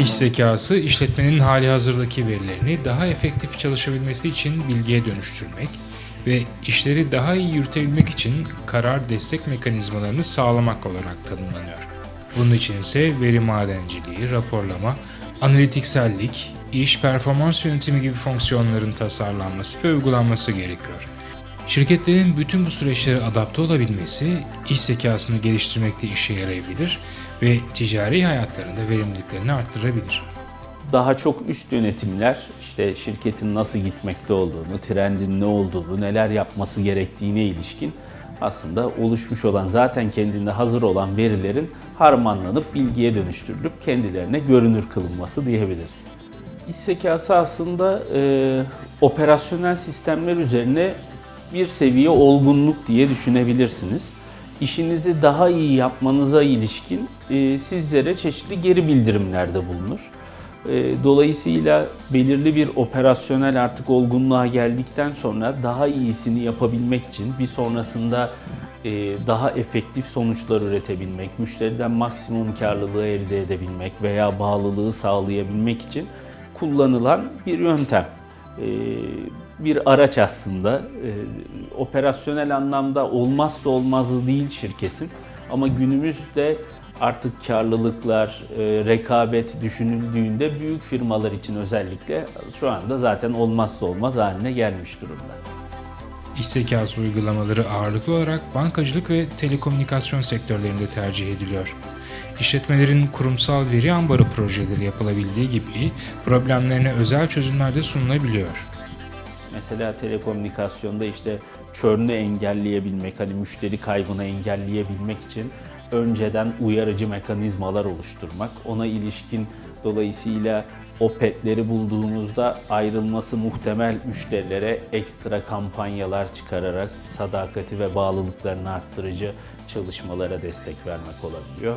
İş zekası, işletmenin hali hazırdaki verilerini daha efektif çalışabilmesi için bilgiye dönüştürmek ve işleri daha iyi yürütebilmek için karar destek mekanizmalarını sağlamak olarak tanımlanıyor. Bunun için ise veri madenciliği, raporlama, analitiksellik, iş performans yönetimi gibi fonksiyonların tasarlanması ve uygulanması gerekiyor. Şirketlerin bütün bu süreçlere adapte olabilmesi iş zekasını geliştirmekte işe yarayabilir ve ticari hayatlarında verimliliklerini arttırabilir. Daha çok üst yönetimler işte şirketin nasıl gitmekte olduğunu, trendin ne olduğunu, neler yapması gerektiğine ilişkin aslında oluşmuş olan zaten kendinde hazır olan verilerin harmanlanıp bilgiye dönüştürülüp kendilerine görünür kılınması diyebiliriz. İş zekası aslında e, operasyonel sistemler üzerine bir seviye olgunluk diye düşünebilirsiniz. İşinizi daha iyi yapmanıza ilişkin e, sizlere çeşitli geri bildirimlerde bulunur. E, Dolayısıyla belirli bir operasyonel artık olgunluğa geldikten sonra daha iyisini yapabilmek için bir sonrasında e, daha efektif sonuçlar üretebilmek, müşteriden maksimum karlılığı elde edebilmek veya bağlılığı sağlayabilmek için kullanılan bir yöntem. Bir araç aslında. E, Operasyonel anlamda olmazsa olmazı değil şirketin ama günümüzde artık karlılıklar, e, rekabet düşünüldüğünde büyük firmalar için özellikle şu anda zaten olmazsa olmaz haline gelmiş durumda. İş zekası uygulamaları ağırlıklı olarak bankacılık ve telekomünikasyon sektörlerinde tercih ediliyor. İşletmelerin kurumsal veri ambarı projeleri yapılabildiği gibi problemlerine özel çözümler de sunulabiliyor. Mesela telekomünikasyonda işte churn'ü engelleyebilmek, hani müşteri kaybını engelleyebilmek için önceden uyarıcı mekanizmalar oluşturmak, ona ilişkin dolayısıyla o petleri bulduğunuzda ayrılması muhtemel müşterilere ekstra kampanyalar çıkararak sadakati ve bağlılıklarını arttırıcı çalışmalara destek vermek olabiliyor.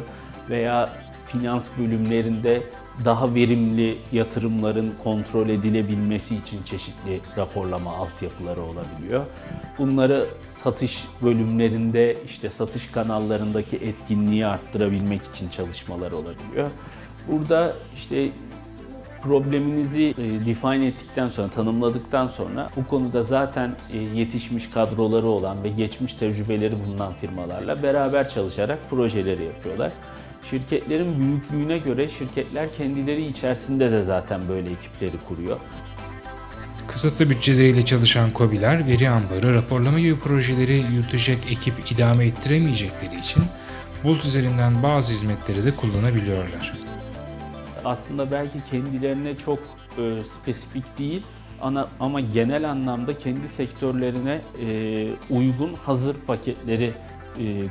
Veya finans bölümlerinde daha verimli yatırımların kontrol edilebilmesi için çeşitli raporlama altyapıları olabiliyor. Bunları satış bölümlerinde işte satış kanallarındaki etkinliği arttırabilmek için çalışmalar olabiliyor. Burada işte probleminizi e, define ettikten sonra, tanımladıktan sonra bu konuda zaten e, yetişmiş kadroları olan ve geçmiş tecrübeleri bulunan firmalarla beraber çalışarak projeleri yapıyorlar. Şirketlerin büyüklüğüne göre şirketler kendileri içerisinde de zaten böyle ekipleri kuruyor. Kısıtlı bütçeleriyle çalışan KOBİ'ler veri ambarı, raporlama gibi projeleri yürütecek ekip idame ettiremeyecekleri için Bulut üzerinden bazı hizmetleri de kullanabiliyorlar. aslında belki kendilerine çok e, spesifik değil ana, ama genel anlamda kendi sektörlerine e, uygun hazır paketleri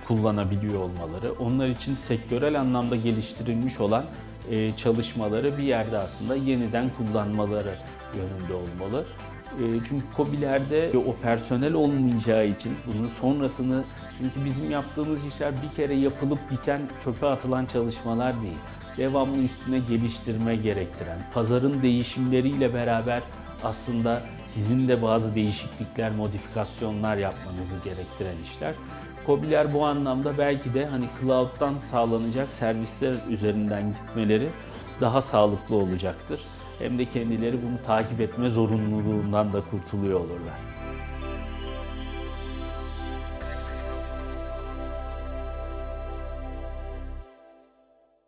kullanabiliyor olmaları, onlar için sektörel anlamda geliştirilmiş olan e, çalışmaları bir yerde aslında yeniden kullanmaları yönünde olmalı. E, Çünkü COBİ'lerde o personel olmayacağı için bunun sonrasını çünkü bizim yaptığımız işler bir kere yapılıp biten çöpe atılan çalışmalar değil. Devamlı üstüne geliştirme gerektiren, pazarın değişimleriyle beraber aslında sizin de bazı değişiklikler, modifikasyonlar yapmanızı gerektiren işler. COBİ'ler bu anlamda belki de hani cloud'dan sağlanacak servisler üzerinden gitmeleri daha sağlıklı olacaktır. Hem de kendileri bunu takip etme zorunluluğundan da kurtuluyor olurlar.